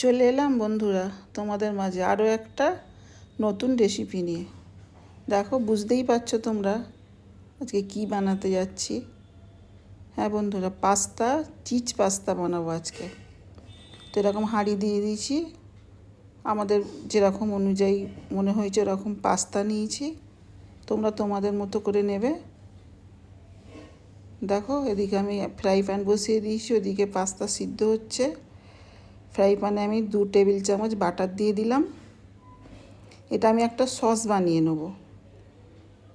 চলে এলাম বন্ধুরা তোমাদের মাঝে আরও একটা নতুন রেসিপি নিয়ে। দেখো, বুঝতেই পারছ তোমরা আজকে কি বানাতে যাচ্ছি। হ্যাঁ বন্ধুরা, পাস্তা, চিজ পাস্তা বানাবো আজকে। তো এরকম হাঁড়ি দিয়ে দিয়েছি। আমাদের যেরকম অনুযায়ী মনে হয়েছে ওরকম পাস্তা নিয়েছি। তোমরা তোমাদের মতো করে নেবে। দেখো, এদিকে আমি ফ্রাই প্যান বসিয়ে দিয়েছি, ওদিকে পাস্তা সিদ্ধ হচ্ছে। ফ্রাই প্যানে আমি দু টেবিল চামচ বাটার দিয়ে দিলাম। এটা আমি একটা সস বানিয়ে নেব।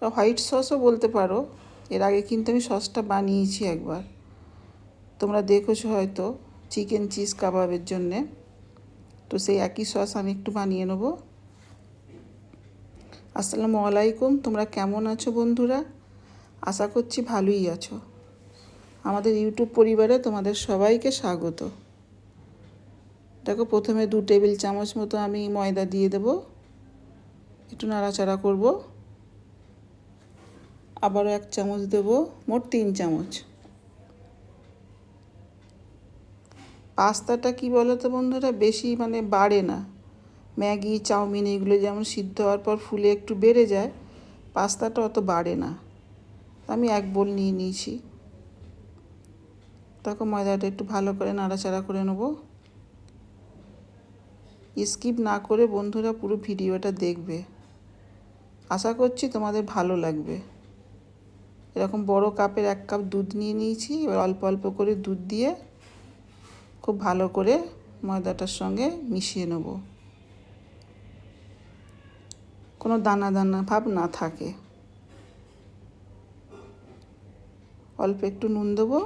হোয়াইট সসও বলতে পারো। এর আগে কিন্তু আমি সসটা বানিয়েছি একবার। তোমরা দেখেছ হয়তো চিকেন চিজ কাবাবের জন্যে। তো সেই একই সস আমি একটু বানিয়ে নেব। আসসালামু আলাইকুম, তোমরা কেমন আছো বন্ধুরা? আশা করছি ভালোই আছো। আমাদের ইউটিউব পরিবারে তোমাদের সবাইকে স্বাগত। দেখো প্রথমে দু টেবিল চামচ মতো আমি ময়দা দিয়ে দেব। একটু নাড়াচাড়া করব। আবারও এক চামচ দেব, মোট তিন চামচ। পাস্তাটা কি বলো তো বন্ধুরা? বেশি মানে বাড়ে না। ম্যাগি, চাউমিন এগুলো যেমন সিদ্ধ হওয়ার পর ফুলে একটু বেড়ে যায়, পাস্তাটা অত বাড়ে না। আমি এক বোল নিয়ে নিয়েছি। তখন ময়দাটা একটু ভালো করে নাড়াচাড়া করে নেব। স্কিপ না করে বন্ধুরা পুরো ভিডিওটা দেখবে। আশা করছি তোমাদের ভালো লাগবে। এরকম বড় কাপের এক কাপ দুধ নিয়ে নিয়েছি, এবার অল্প অল্প করে দুধ দিয়ে খুব ভালো করে ময়দাটার সঙ্গে মিশিয়ে নেব। কোনো দানা দানা ভাব না থাকে। অল্প একটু নুন দেবো।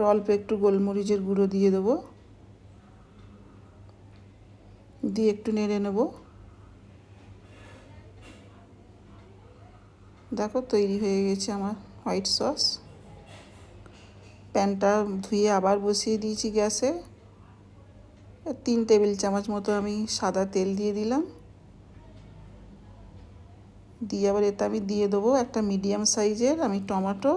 তারপর অল্প একটু গোলমরিচের গুঁড়ো দিয়ে দেবো। দিয়ে একটু নেড়ে নেব। দেখো তৈরি হয়ে গেছে আমার হোয়াইট সস। প্যানটা ধুয়ে আবার বসিয়ে দিয়েছি গ্যাসে। তিন টেবিল চামচ মতো আমি সাদা তেল দিয়ে দিলাম। দিয়ে আবার এতে আমি দিয়ে দেবো একটা মিডিয়াম সাইজের আমি টমেটো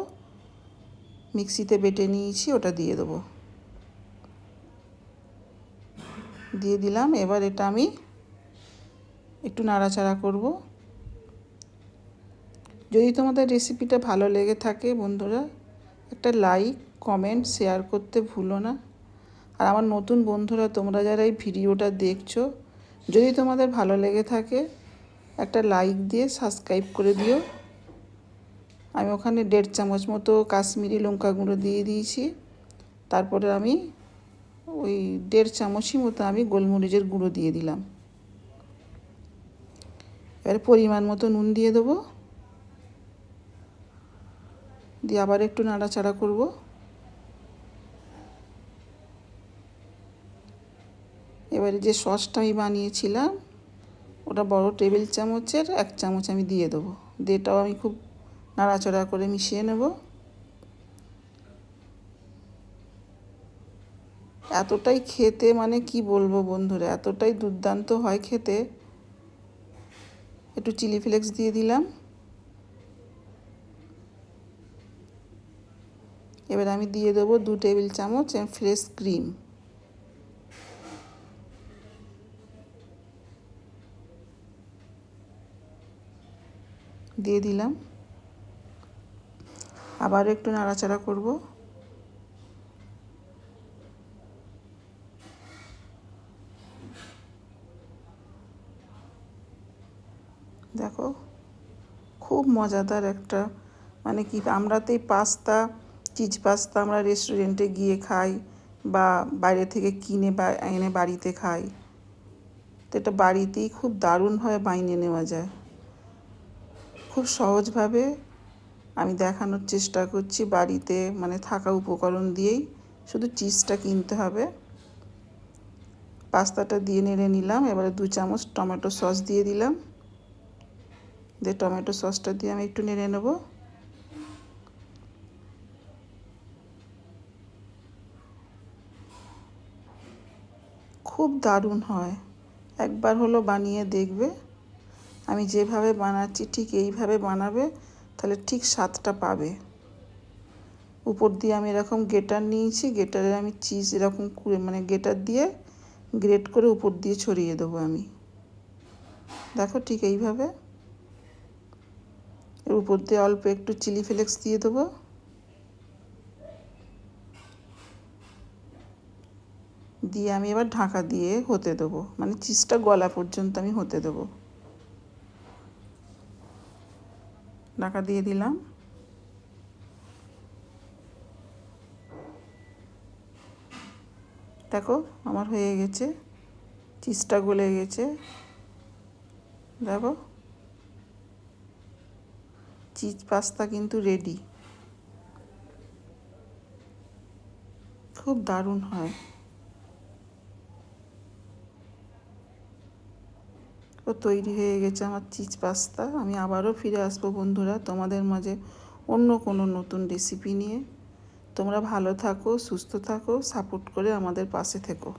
মিক্সিতে বেটে নিয়েছি, ওটা দিয়ে দেবো। দিয়ে দিলাম, এবার এটা আমি একটু নাড়াচাড়া করব। যদি তোমাদের রেসিপিটা ভালো লেগে থাকে বন্ধুরা, একটা লাইক, কমেন্ট, শেয়ার করতে ভুলো না। আর আমার নতুন বন্ধুরা, তোমরা যারা এই ভিডিওটা দেখছ, যদি তোমাদের ভালো লেগে থাকে, একটা লাইক দিয়ে সাবস্ক্রাইব করে দিও। আমি ওখানে দেড় চামচ মতো কাশ্মীরি লঙ্কা গুঁড়ো দিয়ে দিয়েছি। তারপরে আমি ওই দেড় চামচই মতো আমি গোলমরিচের গুঁড়ো দিয়ে দিলাম। এবারে পরিমাণ মতো নুন দিয়ে দেবো। দিয়ে আবার একটু নাড়াচাড়া করব। এবারে যে সসটা আমি বানিয়েছিলাম, ওটা বড় টেবিল চামচের এক চামচ আমি দিয়ে দেবো। দিয়েটাও আমি খুব নাড়াচাড়া করে মিশিয়ে নেব। এতটাই খেতে মানে কি বলব বন্ধুরা, এতটাই দুর্দান্ত হয় খেতে। একটু চিলি ফ্লেক্স দিয়ে দিলাম। এবার আমি দিয়ে দেবো দু টেবিল চামচ ফ্রেশ ক্রিম। দিয়ে দিলাম। আবার একটু নাড়াচাড়া করব। দেখো, খুব মজাদার একটা মানে কি আমরা তো এই পাস্তা চিজ পাস্তা আমরা রেস্টুরেন্টে গিয়ে খাই বা বাইরে থেকে কিনে বা এনে বাড়িতে খাই। তো এটা বাড়িতেই খুব দারুণভাবে বাইনে নেওয়া যায়। খুব সহজভাবে আমি দেখানোর চেষ্টা করছি বাড়িতে মানে থাকা উপকরণ দিয়েই। শুধু চিজটা কিনতে হবে। পাস্তাটা দিয়ে নেড়ে নিলাম, এবারে দু চামচ টমেটো সস দিয়ে দিলাম। দিয়ে টমেটো সসটা দিয়ে আমি একটু নেড়ে নেব। খুব দারুণ হয়। একবার হলো বানিয়ে দেখবে। আমি যেভাবে বানাচ্ছি ঠিক এইভাবে বানাবে। তাহলে ঠিক স্বাদটা পাবে। উপর দিয়ে আমি এরকম গেটার নিয়েছি, গেটারে আমি চিজ এরকম করে মানে গেটার দিয়ে গ্রেট করে উপর দিয়ে ছড়িয়ে দেবো আমি। দেখো ঠিক এইভাবে। এর উপর দিয়ে অল্প একটু চিলি ফ্লেক্স দিয়ে দেবো। দিয়ে আমি এবার ঢাকা দিয়ে হতে দেবো। মানে চিজটা গলা পর্যন্ত আমি হতে দেবো। ঢাকা দিয়ে দিলাম। দেখো, আমার হয়ে গেছে। চিজটা গলে গেছে। দেখো। চিজ পাস্তা কিন্তু রেডি খুব দারুণ হয়। ও তৈরি হয়ে গেছে আমার চিজ পাস্তা আমি আবারও ফিরে আসব বন্ধুরা তোমাদের মাঝে অন্য কোনো নতুন রেসিপি নিয়ে। তোমরা ভালো থাকো, সুস্থ থাকো সাপোর্ট করে আমাদের পাশে থেকো।